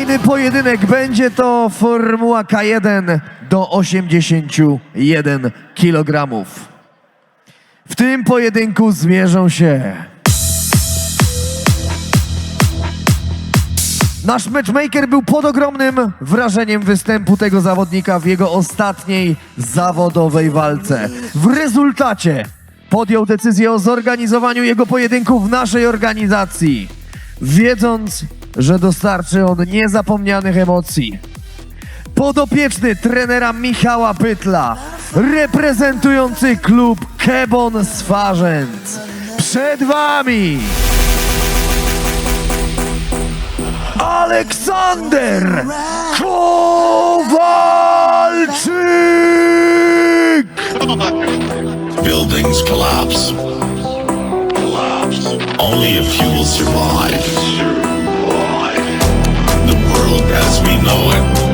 Kolejny pojedynek będzie to Formuła K1 do 81 kg. W tym pojedynku zmierzą się Nasz matchmaker był pod ogromnym wrażeniem występu tego zawodnika w jego ostatniej zawodowej walce. W rezultacie podjął decyzję o zorganizowaniu jego pojedynku w naszej organizacji, wiedząc, że dostarczy on niezapomnianych emocji. Podopieczny trenera Michała Pytla, reprezentujący klub Kebon Swarzędz. Przed wami Aleksander Kowalczyk! Buildings collapse. Only a few will survive. As we know it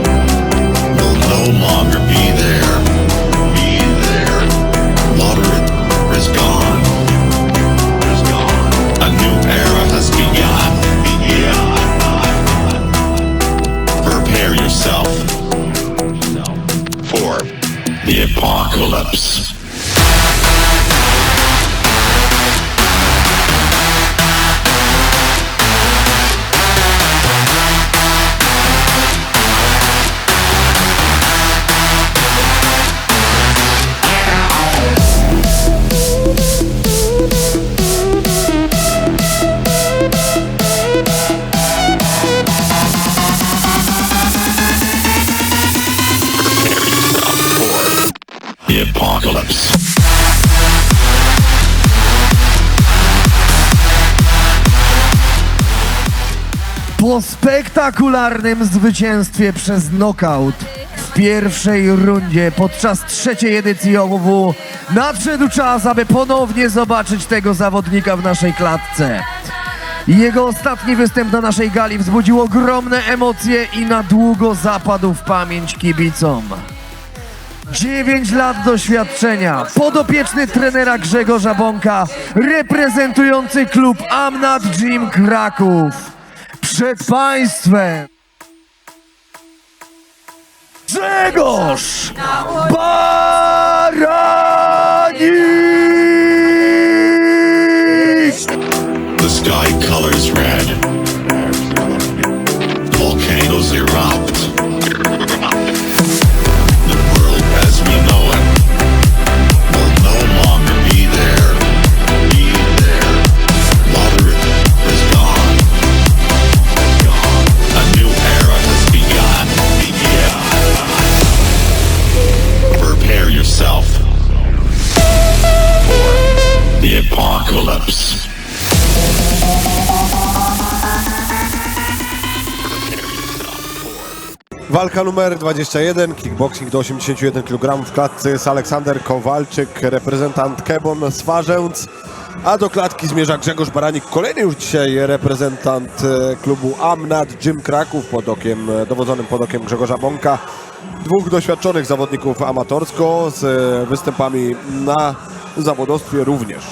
Po spektakularnym zwycięstwie przez knockout w pierwszej rundzie podczas trzeciej edycji OWW nadszedł czas, aby ponownie zobaczyć tego zawodnika w naszej klatce. Jego ostatni występ na naszej gali wzbudził ogromne emocje i na długo zapadł w pamięć kibicom. 9 lat doświadczenia, podopieczny trenera Grzegorza Bąka, reprezentujący klub Amnat Gym Kraków. Przed Państwem Grzegorz Baranik! The apocalypse. Walka numer 21, kickboxing do 81 kg. W klatce jest Aleksander Kowalczyk, reprezentant Kebon Swarzędz. A do klatki zmierza Grzegorz Baranik, kolejny już dzisiaj reprezentant e, klubu Amnat Gym Kraków pod okiem, e, dowodzonym pod okiem Grzegorza Bąka. Dwóch doświadczonych zawodników amatorsko z e, występami na zawodowstwie również.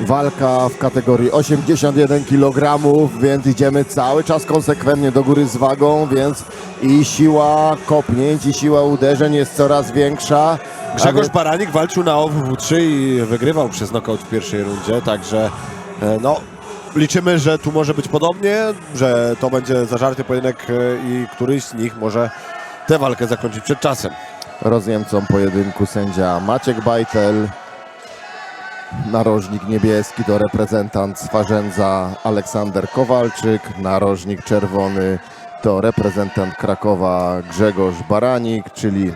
Walka w kategorii 81 kg, więc idziemy cały czas konsekwentnie do góry z wagą, więc i siła kopnięć, i siła uderzeń jest coraz większa. Grzegorz więc- Baranik walczył na OWW3 i wygrywał przez knockout w pierwszej rundzie, także e, no, liczymy, że tu może być podobnie, że to będzie zażarty pojedynek e, i któryś z nich może tę walkę zakończyć przed czasem. Rozjemcą pojedynku sędzia Maciek Bajtel. Narożnik niebieski to reprezentant Swarzędza Aleksander Kowalczyk. Narożnik czerwony to reprezentant Krakowa Grzegorz Baranik, czyli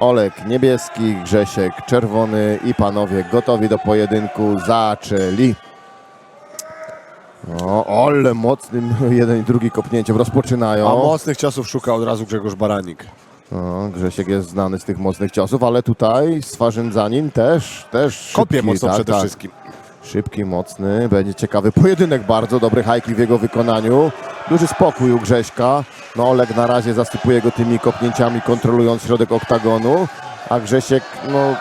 Olek niebieski, Grzesiek czerwony i panowie gotowi do pojedynku zaczęli. O, ale mocnym jeden i drugi kopnięciem rozpoczynają. A mocnych ciosów szuka od razu Grzegorz Baranik. No, Grzesiek jest znany z tych mocnych ciosów, ale tutaj Swarzędzanin też, też Kopie szybki, mocno tak, przede tak. wszystkim. Szybki, mocny, będzie ciekawy pojedynek, bardzo dobry hajki w jego wykonaniu. Duży spokój u Grześka. No Oleg na razie zasypuje go tymi kopnięciami, kontrolując środek oktagonu, a Grzesiek no,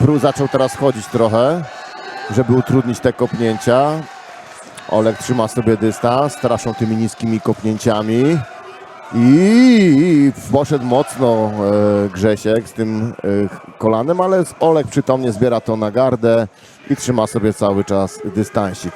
pró- zaczął teraz chodzić trochę, żeby utrudnić te kopnięcia. Olek trzyma sobie dystans, straszą tymi niskimi kopnięciami. I poszedł mocno e, Grzesiek z tym e, kolanem, ale Olek przytomnie zbiera to na gardę i trzyma sobie cały czas dystansik.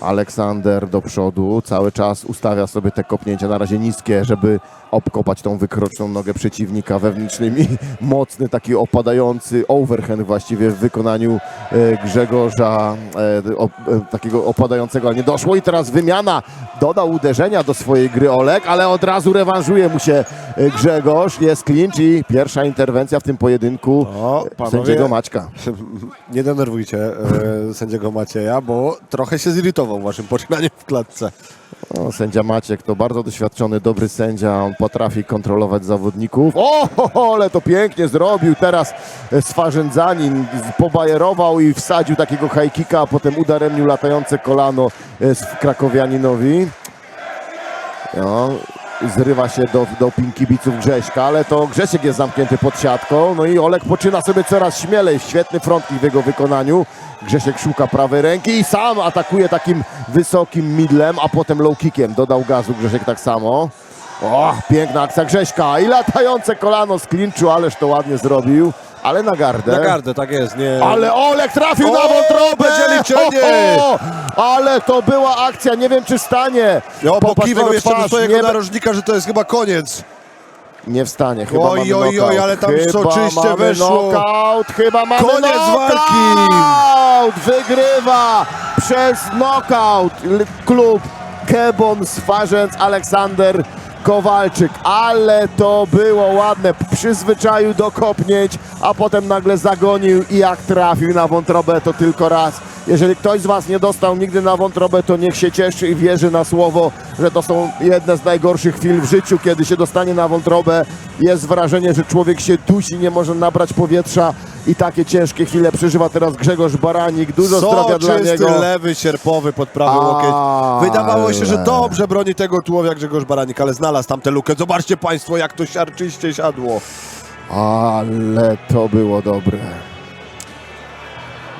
Aleksander do przodu, cały czas ustawia sobie te kopnięcia na razie niskie, żeby obkopać tą wykroczną nogę przeciwnika wewnętrznymi. Mocny, taki opadający overhand właściwie w wykonaniu e, Grzegorza, e, e, takiego opadającego, ale nie doszło i teraz wymiana. Dodał uderzenia do swojej gry Olek, ale od razu rewanżuje mu się Grzegorz. Jest clinch i pierwsza interwencja w tym pojedynku O, panowie. sędziego Maćka. Nie denerwujcie e, sędziego Macieja, bo trochę się zirytował waszym poczynaniem w klatce. No, sędzia Maciek to bardzo doświadczony, dobry sędzia. On potrafi kontrolować zawodników. O, ho, ho, ale to pięknie zrobił. Teraz e, Swarzędzanin pobajerował i wsadził takiego high kicka, a potem udaremnił latające kolano e, z krakowianinowi. No, zrywa się do, do kibiców Grześka, ale to Grzesiek jest zamknięty pod siatką. No i Olek poczyna sobie coraz śmielej. Świetny frontkick w jego wykonaniu. Grzesiek szuka prawej ręki i sam atakuje takim wysokim midlem, a potem low kickiem. Dodał gazu Grzesiek tak samo. O, piękna akcja Grześka i latające kolano z klinczu, ależ to ładnie zrobił, ale na gardę. Na gardę, tak jest, nie. Ale Olek trafił na O, wątrobę! będzie! Ho, ho! Ale to była akcja, nie wiem czy stanie. Ja Popatrz pokiwał tego jeszcze do twarz, swojego nie, narożnika, że to jest chyba koniec. nie wstanie, chyba Oj, mamy oj, oj, ale tam chyba soczyście weszło. Knockout, chyba mamy Koniec knockout! walki! Wygrywa przez knockout klub Kebon Swarzędz Aleksander Kowalczyk, ale to było ładne, przyzwyczaił do kopnięć, a potem nagle zagonił i jak trafił na wątrobę to tylko raz. Jeżeli ktoś z Was nie dostał nigdy na wątrobę, to niech się cieszy i wierzy na słowo, że to są jedne z najgorszych chwil w życiu, kiedy się dostanie na wątrobę. Jest wrażenie, że człowiek się dusi, nie może nabrać powietrza i takie ciężkie chwile przeżywa teraz Grzegorz Baranik. Dużo zdrowia dla niego. lewy sierpowy pod prawy łokieć. Wydawało się, że dobrze broni tego tułowia Grzegorz Baranik, ale znalazł tam tę lukę. Zobaczcie Państwo, jak to siarczyście siadło. Ale to było dobre.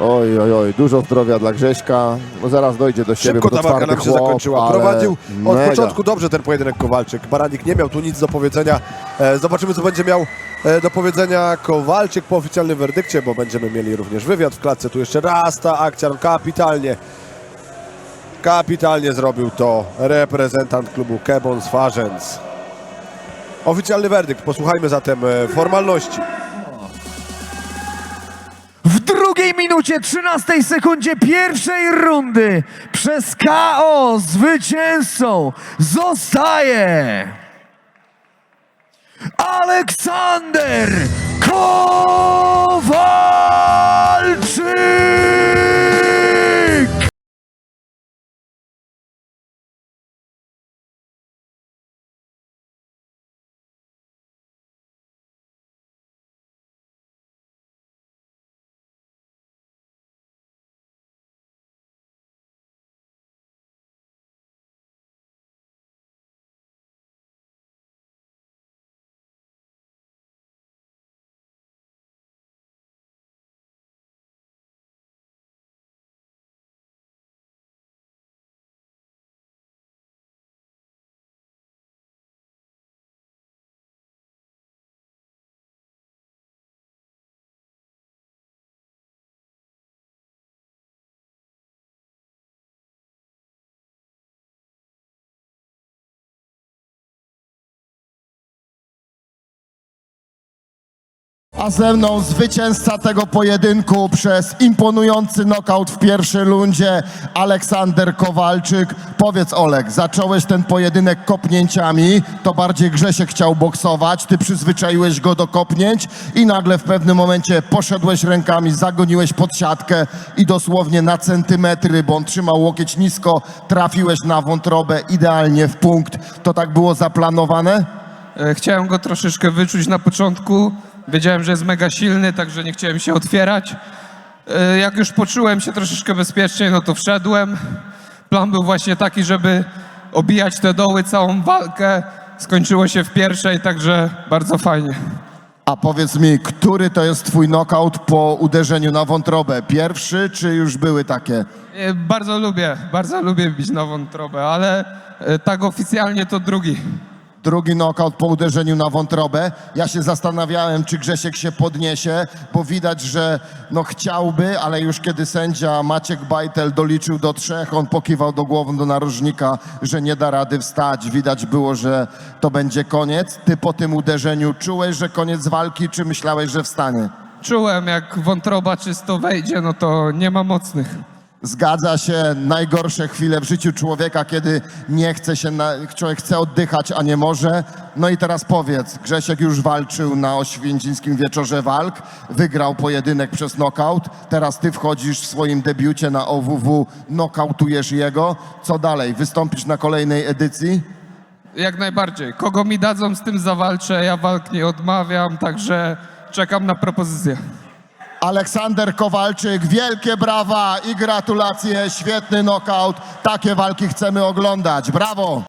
Oj, oj, oj, dużo zdrowia dla Grześka. No zaraz dojdzie do siebie, Szybko bo ta to walka twardy nam się chłop, zakończyła. ale Prowadził od mega. początku dobrze ten pojedynek Kowalczyk. Baranik nie miał tu nic do powiedzenia. E, zobaczymy, co będzie miał e, do powiedzenia Kowalczyk po oficjalnym werdykcie, bo będziemy mieli również wywiad w klatce. Tu jeszcze raz ta akcja, no kapitalnie. Kapitalnie zrobił to reprezentant klubu Kebon Swarzędz. Oficjalny werdykt. Posłuchajmy zatem e, formalności. Minucie, 13 sekundzie pierwszej rundy przez KO zwycięzcą zostaje Aleksander Kowalczyk! A ze mną zwycięzca tego pojedynku przez imponujący knockout w pierwszej rundzie Aleksander Kowalczyk. Powiedz Olek, zacząłeś ten pojedynek kopnięciami, to bardziej Grzesiek chciał boksować, ty przyzwyczaiłeś go do kopnięć i nagle w pewnym momencie poszedłeś rękami, zagoniłeś pod siatkę i dosłownie na centymetry, bo on trzymał łokieć nisko, trafiłeś na wątrobę idealnie w punkt. To tak było zaplanowane? E, Chciałem go troszeczkę wyczuć na początku. Wiedziałem, że jest mega silny, także nie chciałem się otwierać. E, Jak już poczułem się troszeczkę bezpiecznie, no to wszedłem. Plan był właśnie taki, żeby obijać te doły całą walkę. Skończyło się w pierwszej, także bardzo fajnie. A powiedz mi, który to jest twój knockout po uderzeniu na wątrobę? Pierwszy, czy już były takie? E, Bardzo lubię, bardzo lubię bić na wątrobę, ale e, tak oficjalnie to drugi. Drugi knockout po uderzeniu na wątrobę. Ja się zastanawiałem, czy Grzesiek się podniesie, bo widać, że no chciałby, ale już kiedy sędzia Maciek Bajtel doliczył do trzech, on pokiwał do głowy do narożnika, że nie da rady wstać. Widać było, że to będzie koniec. Ty po tym uderzeniu czułeś, że koniec walki, czy myślałeś, że wstanie? Czułem, jak wątroba czysto wejdzie, no to nie ma mocnych. Zgadza się, najgorsze chwile w życiu człowieka, kiedy nie chce się, na, człowiek chce oddychać, a nie może. No i teraz powiedz, Grzesiek już walczył na Oświęcińskim Wieczorze Walk, wygrał pojedynek przez knockout, teraz ty wchodzisz w swoim debiucie na OWW, nokautujesz jego. Co dalej, wystąpisz na kolejnej edycji? Jak najbardziej. Kogo mi dadzą, z tym zawalczę. Ja walk nie odmawiam, także czekam na propozycję. Aleksander Kowalczyk, wielkie brawa i gratulacje, świetny knockout. Takie walki chcemy oglądać. Brawo!